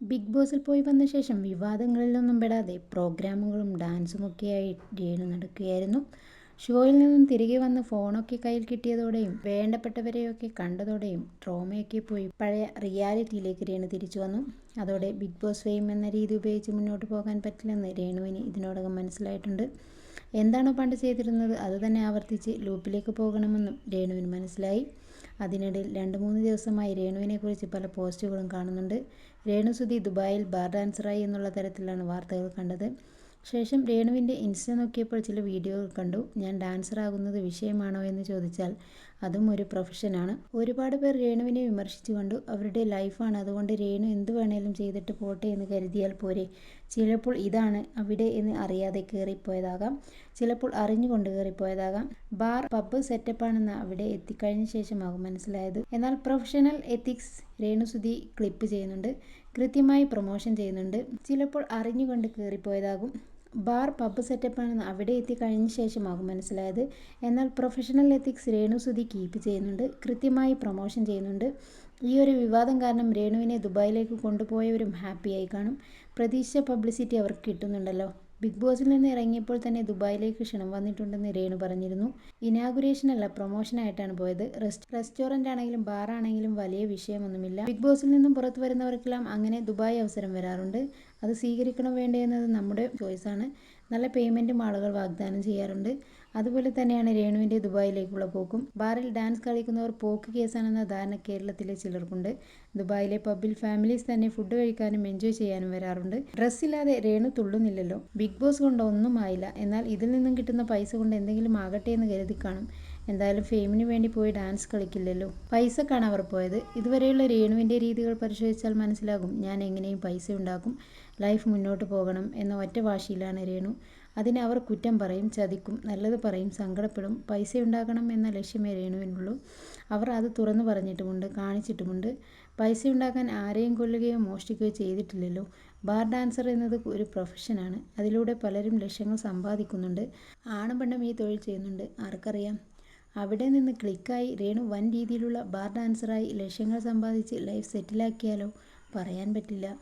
Big ബോസിൽ പോയി വന്ന ശേഷം വിവാദങ്ങളിലൊന്നും പെടാതെ പ്രോഗ്രാമുകളും ഡാൻസും ഒക്കെയായി രേണു നടക്കുകയായിരുന്നു. ഷോയിൽ നിന്നും തിരികെ വന്ന് ഫോണൊക്കെ കയ്യിൽ കിട്ടിയതോടെയും വേണ്ടപ്പെട്ടവരെയൊക്കെ കണ്ടതോടെയും ട്രോമയൊക്കെ പോയി പഴയ റിയാലിറ്റിയിലേക്ക് രേണു തിരിച്ചു വന്നു. അതോടെ ബിഗ് ബോസ് ഫെയിം എന്ന രീതി ഉപയോഗിച്ച് മുന്നോട്ട് പോകാൻ പറ്റില്ലെന്ന് രേണുവിന് ഇതിനോടകം മനസ്സിലായിട്ടുണ്ട്. എന്താണോ പണ്ട് ചെയ്തിരുന്നത് അതുതന്നെ ആവർത്തിച്ച് ലൂപ്പിലേക്ക് പോകണമെന്നും രേണുവിന് മനസ്സിലായി. അതിനിടയിൽ രണ്ട് മൂന്ന് ദിവസമായി രേണുവിനെക്കുറിച്ച് പല പോസ്റ്റുകളും കാണുന്നുണ്ട്. രേണു സുധി ദുബായിൽ ബാർ ഡാൻസറായി എന്നുള്ള തരത്തിലാണ് വാർത്തകൾ കണ്ടത്. ശേഷം രേണുവിന്റെ ഇൻസ്റ്റ നോക്കിയപ്പോൾ ചില വീഡിയോകൾ കണ്ടു. ഞാൻ ഡാൻസർ ആകുന്നത് വിഷയമാണോ എന്ന് ചോദിച്ചാൽ അതും ഒരു പ്രൊഫഷനാണ്. ഒരുപാട് പേർ രേണുവിനെ വിമർശിച്ചു കണ്ടു. അവരുടെ ലൈഫാണ്. അതുകൊണ്ട് രേണു എന്ത് വേണേലും ചെയ്തിട്ട് പോട്ടെ എന്ന് കരുതിയാൽ പോരെ. ചിലപ്പോൾ ഇതാണ് അവിടെ എന്ന് അറിയാതെ കയറിപ്പോയതാകാം ചിലപ്പോൾ അറിഞ്ഞുകൊണ്ട് കയറിപ്പോയതാകാം ബാർ പബ് സെറ്റപ്പാണെന്ന് അവിടെ എത്തിക്കഴിഞ്ഞ ശേഷമാകും മനസ്സിലായത്. എന്നാൽ പ്രൊഫഷണൽ എത്തിക്സ് രേണുസുതി ക്ലിപ്പ് ചെയ്യുന്നുണ്ട്. കൃത്യമായി പ്രൊമോഷൻ ചെയ്യുന്നുണ്ട്. ചിലപ്പോൾ അറിഞ്ഞുകൊണ്ട് കയറിപ്പോയതാകും ബാർ പബ് സെറ്റപ്പാണെന്ന് അവിടെ എത്തി കഴിഞ്ഞ ശേഷമാകും മനസ്സിലായത്. എന്നാൽ professional ethics Renu Sudhi keep ചെയ്യുന്നുണ്ട്. കൃത്യമായി പ്രൊമോഷൻ ചെയ്യുന്നുണ്ട്. ഈ ഒരു വിവാദം കാരണം രേണുവിനെ ദുബായിലേക്ക് കൊണ്ടുപോയവരും ഹാപ്പിയായി കാണും. പ്രതീക്ഷ പബ്ലിസിറ്റി അവർക്ക് കിട്ടുന്നുണ്ടല്ലോ. ബിഗ് ബോസിൽ നിന്ന് ഇറങ്ങിയപ്പോൾ തന്നെ ദുബായിലേക്ക് ക്ഷണം വന്നിട്ടുണ്ടെന്ന് രേണു പറഞ്ഞിരുന്നു. ഇനാഗുറേഷൻ അല്ല പ്രൊമോഷനായിട്ടാണ് പോയത്. റെസ്റ്റ് റെസ്റ്റോറന്റ് ആണെങ്കിലും ബാറാണെങ്കിലും വലിയ വിഷയമൊന്നുമില്ല. ബിഗ് ബോസിൽ നിന്നും പുറത്തു വരുന്നവർക്കെല്ലാം അങ്ങനെ ദുബായ് അവസരം വരാറുണ്ട്. അത് സ്വീകരിക്കണം വേണ്ടേ എന്നത് നമ്മുടെ ചോയ്സാണ് നല്ല പേയ്മെന്റും ആളുകൾ വാഗ്ദാനം ചെയ്യാറുണ്ട്. അതുപോലെ തന്നെയാണ് രേണുവിന്റെ ദുബായിലേക്കുള്ള പോക്കും. ബാറിൽ ഡാൻസ് കളിക്കുന്നവർ പോക്ക് കേസാണെന്ന ധാരണ കേരളത്തിലെ ചിലർക്കുണ്ട്. ദുബായിലെ പബ്ബിൽ ഫാമിലീസ് തന്നെ ഫുഡ് കഴിക്കാനും എൻജോയ് ചെയ്യാനും വരാറുണ്ട്. ഡ്രസ്സില്ലാതെ രേണു തുള്ളുന്നില്ലല്ലോ. ബിഗ് ബോസ് കൊണ്ട് ഒന്നും ആയില്ല. എന്നാൽ ഇതിൽ നിന്നും കിട്ടുന്ന പൈസ കൊണ്ട് എന്തെങ്കിലും ആകട്ടെ എന്ന് കരുതി കാണും. എന്തായാലും ഫെയിമിന് വേണ്ടി പോയി ഡാൻസ് കളിക്കില്ലല്ലോ. പൈസക്കാണ് അവർ പോയത്. ഇതുവരെയുള്ള രേണുവിന്റെ രീതികൾ പരിശോധിച്ചാൽ മനസ്സിലാകും ഞാൻ എങ്ങനെയും പൈസ ഉണ്ടാക്കും ലൈഫ് മുന്നോട്ട് പോകണം എന്ന ഒറ്റ വാശിയിലാണ് രേണു. അതിനെ അവർ കുറ്റം പറയും ചതിക്കും നല്ലത് പറയും സങ്കടപ്പെടും പൈസ ഉണ്ടാക്കണം എന്ന ലക്ഷ്യമേ രേണുവിനുള്ളൂ. അവർ അത് തുറന്നു പറഞ്ഞിട്ടുമുണ്ട് കാണിച്ചിട്ടുമുണ്ട്. പൈസ ഉണ്ടാക്കാൻ ആരെയും കൊല്ലുകയോ മോഷ്ടിക്കുകയോ ചെയ്തിട്ടില്ലല്ലോ. ബാർ ഡാൻസർ എന്നത് ഒരു പ്രൊഫഷനാണ്. അതിലൂടെ പലരും ലക്ഷ്യങ്ങൾ സമ്പാദിക്കുന്നുണ്ട്. ആണും പെണ്ണും ഈ തൊഴിൽ ചെയ്യുന്നുണ്ട്. ആർക്കറിയാം? അവിടെ നിന്ന് ക്ലിക്കായി രേണു വൻ രീതിയിലുള്ള ബാർ ഡാൻസറായി ലക്ഷ്യങ്ങൾ സമ്പാദിച്ച് ലൈഫ് സെറ്റിലാക്കിയാലോ പറയാൻ പറ്റില്ല.